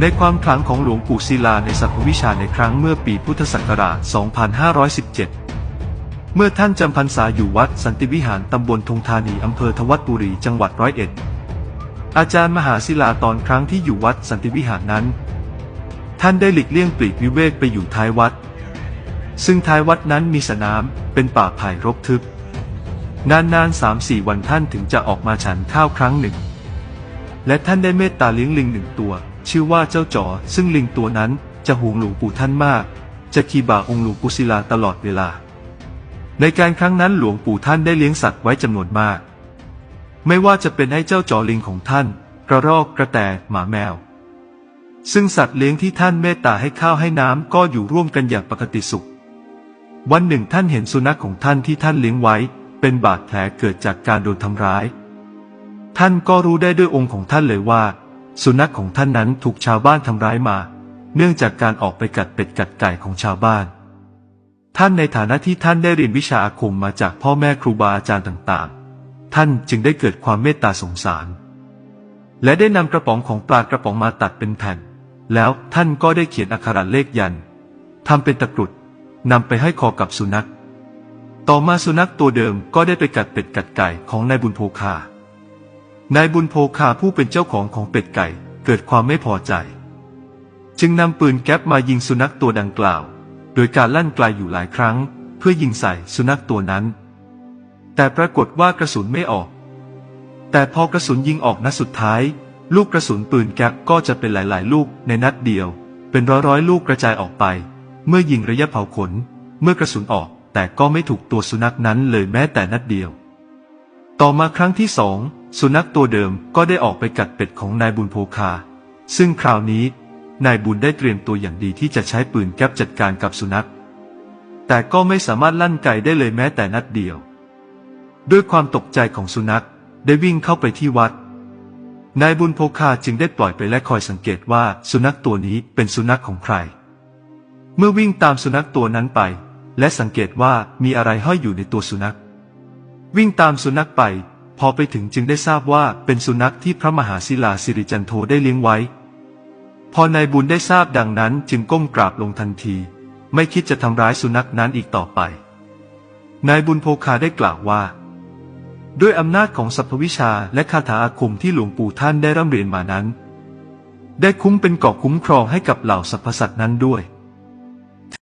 ในความขลังของหลวงปู่ศิลาในสัพพวิชาในครั้งเมื่อปีพุทธศักราช 2517 เมื่อท่านจำพรรษาอยู่วัดสันติวิหารตำบลทงธานีอำเภอทวัดบุรีจังหวัดร้อยเอ็ด อาจารย์มหาศิลาตอนครั้งที่อยู่วัดสันติวิหารนั้น ท่านได้หลีกเลี่ยงปลีกวิเวกไปอยู่ท้ายวัด ซึ่งท้ายวัดนั้นมีสนามเป็นป่าไผ่รกทึบ นานๆสามสี่วันท่านถึงจะออกมาฉันข้าวครั้งหนึ่ง และท่านได้เมตตาเลี้ยงลิงหนึ่งตัว ชื่อว่าเจ้าจ๋อซึ่งลิงตัวนั้นจะห่วงหลวงปู่ท่านมาก จะขี่บ่าองค์หลวงปู่ศิลาตลอดเวลา ในการครั้งนั้นหลวงปู่ท่านได้เลี้ยงสัตว์ไว้จำนวนมาก ไม่ว่าจะเป็นให้เจ้าจ๋อลิงของท่าน กระรอกกระแตหมาแมว ซึ่งสัตว์เลี้ยงที่ท่านเมตตาให้ข้าวให้น้ำก็อยู่ร่วมกันอย่างปกติสุข วันหนึ่งท่านเห็นสุนัขของท่านที่ท่านเลี้ยงไว้ เป็นบาดแผลเกิดจากการโดนทำร้าย ท่านก็รู้ได้ด้วยองค์ของท่านเลยว่า สุนัขของท่านนั้นถูกชาวบ้านทำร้ายมา เนื่องจากการออกไปกัดเป็ดกัดไก่ของชาวบ้าน ท่านในฐานะที่ท่านได้เรียนวิชาอาคมมาจากพ่อแม่ครูบาอาจารย์ต่างๆ ท่านจึงได้เกิดความเมตตาสงสาร และได้นำกระป๋องของปลากระป๋องมาตัดเป็นแผ่น แล้วท่านก็ได้เขียนอักขระเลขยันทำเป็นตะกรุดนำไปให้คอกับสุนัข ต่อมาสุนัขตัวเดิมก็ได้ไปกัดเป็ดกัดไก่ของนายบุญโภคา นายบุญโภคาผู้เป็นเจ้าของของเป็ดไก่ เกิดความไม่พอใจ จึงนำปืนแก๊ปมายิงสุนัขตัวดังกล่าว โดยการลั่นไกลอยู่หลายครั้ง เพื่อยิงใส่สุนัขตัวนั้น แต่ปรากฏว่ากระสุนไม่ออก แต่พอกระสุนยิงออกนัดสุดท้าย ลูกกระสุนปืนแก๊ปก็จะเป็นหลาย ๆ ลูกในนัดเดียว เป็นร้อยๆ ลูกกระจายออกไป เมื่อยิงระยะเผาขน เมื่อกระสุนออก แต่ก็ไม่ถูกตัวสุนัขนั้นเลยแม้แต่นัดเดียว ต่อมาครั้งที่สอง สุนัขตัวเดิมก็ได้ออกไปกัดเป็ดของนายบุญโภคา ซึ่งคราวนี้ นายบุญได้เตรียมตัวอย่างดีที่จะใช้ปืนแก๊ปจัดการกับสุนัข แต่ก็ไม่สามารถลั่นไกได้เลยแม้แต่นัดเดียว ด้วยความตกใจของสุนัขได้วิ่งเข้าไปที่วัด นายบุญโภคาจึงได้ปล่อยไปและคอยสังเกตว่าสุนัขตัวนี้เป็นสุนัขของใคร เมื่อวิ่งตามสุนัขตัวนั้นไป และสังเกตว่ามีอะไรห้อยอยู่ในตัวสุนัข วิ่งตามสุนัขไป พอไปถึงจึงได้ทราบว่าเป็นสุนัขที่พระมหาศิลาสิริจันโทได้เลี้ยงไว้ พอนายบุญได้ทราบดังนั้นจึงก้มกราบลงทันที ไม่คิดจะทำร้ายสุนัขนั้นอีกต่อไป นายบุญโภคาได้กล่าวว่า ด้วยอำนาจของสัพพวิชาและคาถาอาคมที่หลวงปู่ท่านได้ร่ำเรียนมานั้น ได้คุ้มเป็นเกาะคุ้มครองให้กับเหล่าสรรพสัตว์นั้นด้วย